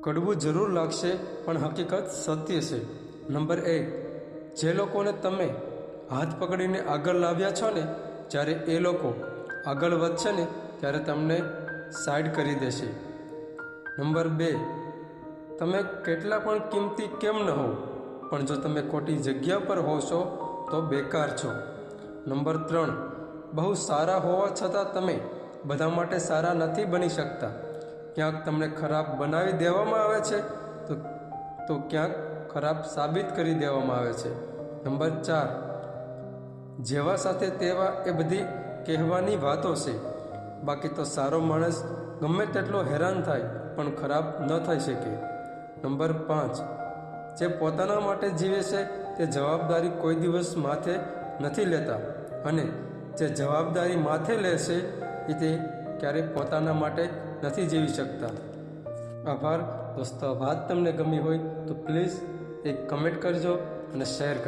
કડવું જરૂર લાગશે, પણ હકીકત સત્ય છે. નંબર એક, જે લોકોને તમે હાથ પકડીને આગળ લાવ્યા છો ને, જ્યારે એ લોકો આગળ વધશે ને, ત્યારે તમને સાઈડ કરી દેશે. નંબર બે, તમે કેટલા પણ કિંમતી કેમ ન હો પણ જો તમે ખોટી જગ્યા પર હો છો, તો બેકાર છો. નંબર ત્રણ, બહુ સારા હોવા છતાં તમે બધા માટે સારા નથી બની શકતા. ક્યાંક તમને ખરાબ બનાવી દેવામાં આવે છે, તો તો ક્યાંક ખરાબ સાબિત કરી દેવામાં આવે છે. નંબર ચાર, જેવા સાથે તેવા એ બધી કહેવાની વાતો છે. બાકી તો સારો માણસ ગમે તેટલો હેરાન થાય, પણ ખરાબ ન થઈ શકે. નંબર પાંચ, જે પોતાના માટે જીવે છે, તે જવાબદારી કોઈ દિવસ માથે નથી લેતા. અને જે જવાબદારી માથે લેશે એ તે ક્યારેય પોતાના માટે નથી જીવી શકતા. આભાર. દોસ્તો, વાત તમને ગમી હોય તો પ્લીઝ એક કમેન્ટ કરજો અને શેર કરજો.